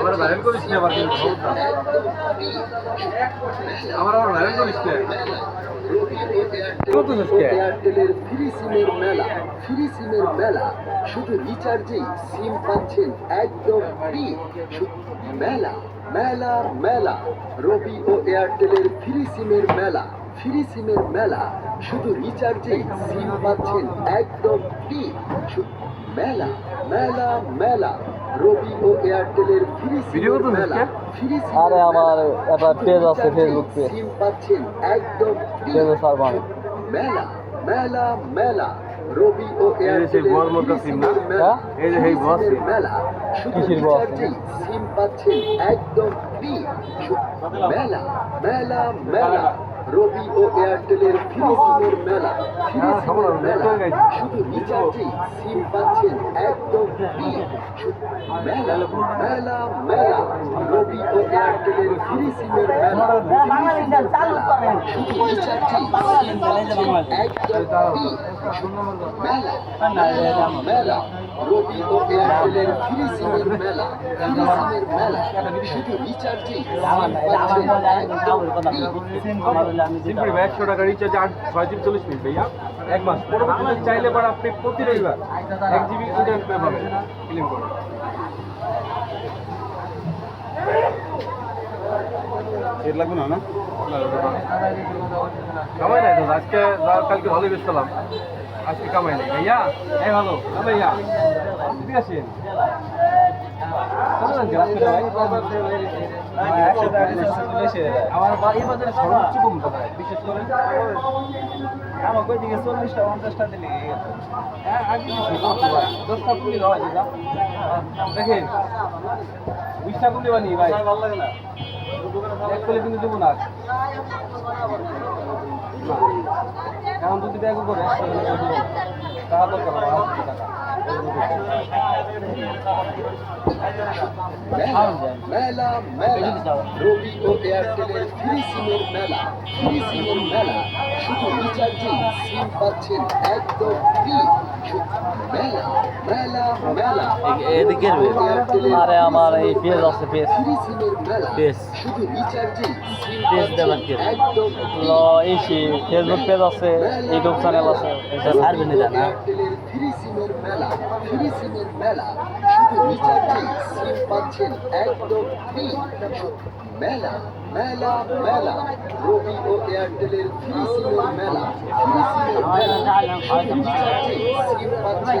আমার ভাইরাল করিস না আবার কিন্তু? খবরটা। একদম ফ্রি আমার আবার ভাইরাল করিস না রবি ও এয়ারটেল কত দিস ও কে? এয়ারটেলের ফ্রি সিমের মেলা ফ্রি সিমের মেলা। শুধু রিচার্জেই সিম পাচ্ছেন একদম ফ্রি মেলা মেলা মেলা। রবি ও এয়ারটেলের ফ্রি সিমের মেলা। ফ্রি সিমের মেলা শুধু রিচার্জেই সিম পাচ্ছেন একদম ফ্রি। মেলা মেলা মেলা। রবি ও এয়ারটেলের ফ্রি সিমের মেলা? ফ্রি আরে আমার একটা পেজ আছে ফেসবুক পেজ। সিম পাচ্ছেন একদম সার্ভার মেলা মেলা মেলা। রবি ও মেলা, এই যে সেই free বড় সিমের সিম। শুধু কিসের সিম? পাচ্ছেন একদম ফ্রি। মেলা মেলা মেলা। রবি ও এয়ারটেলের ফ্রি সিমের মেলা। ফ্রি হ্যাঁ, সিমের মেলা। শুধু রিচার্জে সিম পাচ্ছেন একদম ফ্রি। মেলা মেলা মেলা। রবি ও এয়ারটেলের ফ্রি সিমের মেলা, শুধু রিচার্জে একদম ফ্রি। মেলা মেলা রবি ও এয়ারটেলের মেলা মেলা শুধু সিম্পলি একশো টাকা রিচার্জ আট ছয় জিবি চল্লিশ মিনিট ভাইয়া এক মাস পরবর্তীতে চাইলে পর আপনি প্রতি রবিবার এক জিবি ইন্টারনেট পাবেন করে লাগবে না না? কামাই নাই তো আজকে কালকে ভালোই বেশ পেলাম আজকে কামাই নাই। ভাইয়া এই ভালো। ভাইয়া ঠিক আছে আমার বা- বাজারে সর্বোচ্চ কম তো বিশেষ করে। আমার কই দিকে চল্লিশটা পঞ্চাশটা দিলে হ্যাঁ, দশটা কুড়ি হয় যেটা। দেখেন বিশটা কুড়ি বানি ভাই ভালো লাগে না। এক করলে কিন্তু দেবো না এখন যদি ব্যাগ করে সিম পাচ্ছেন একদম মেলা মেলা এদিকে আরে আমার এই পেজ আছে পেজ ফ্রি সিমের মেলা পেজ। শুধু রিচার্জেই সিম পেজ পাচ্ছেন দেওয়ার কি? একদম ল এই ফেসবুক পেজ আছে ইউটিউব চ্যানেল আছে এটা ছাড়বে না জানা এয়ারটেলের ফ্রি সিমের মেলা ফ্রি সিমের মেলা শুধু রিচার্জেই সিম পাচ্ছেন একদম ফ্রি মেলা মেলা মেলা রবি ও এয়ারটেলের ফ্রি সিমের মেলা ফ্রি সিমের মেলা Baterai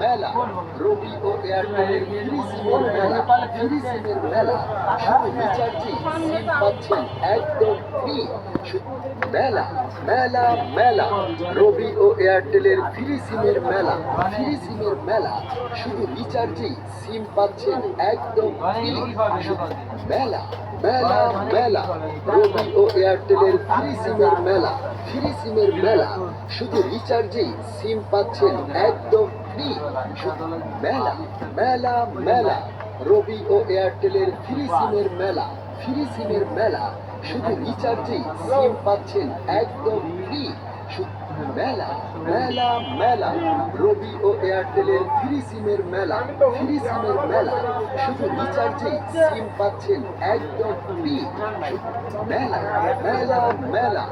মেলা রবি ও এয়ারটেলের মেলা মেলা সিম পাচ্ছেন একদম ফ্রি মেলা মেলা রবি ও এয়ারটেলের ফ্রি সিমের মেলা ফ্রি সিমের মেলা শুধু রিচার্জেই সিম পাচ্ছেন একদম ফ্রি মেলা মেলা মেলা রবি ও এয়ারটেলের ফ্রি সিমের মেলা ফ্রি সিমের মেলা শুধু রিচার্জেই সিম পাচ্ছেন একদম ফ্রি মেলা মেলা মেলা। রবি ও এয়ারটেলের ফ্রি সিমের মেলা ফ্রি সিমের মেলা। শুধু রিচার্জেই সিম পাচ্ছেন একদম ফ্রি মেলা মেলা মেলা। রবি ও এয়ারটেলের ফ্রি সিমের মেলা, ফ্রি সিমের মেলা। শুধু রিচার্জে সিম পাচ্ছেন একদম ফ্রি। মেলা মেলা মেলা।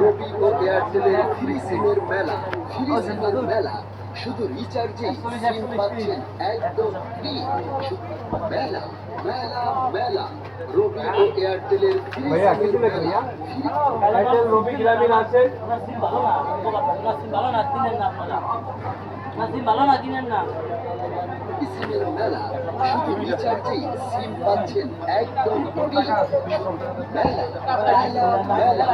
রবি ও এয়ারটেলের ফ্রি সিমের মেলা, ফ্রি সিমের মেলা। শুধু রিচার্জেই সিম পাচ্ছেন একদম ফ্রি মেলা মেলা মেলা। রবি ও এয়ারটেলের ফ্রি ভাইয়া কিছু সিমের ভাইয়া এয়ারটেল রবি গ্রামীণ আছে? ভালো না তিনের নাম ভালো না সিমের মেলা। শুধু রিচার্জেই সিম পাচ্ছেন একদম free। মেলা মেলা মেলা।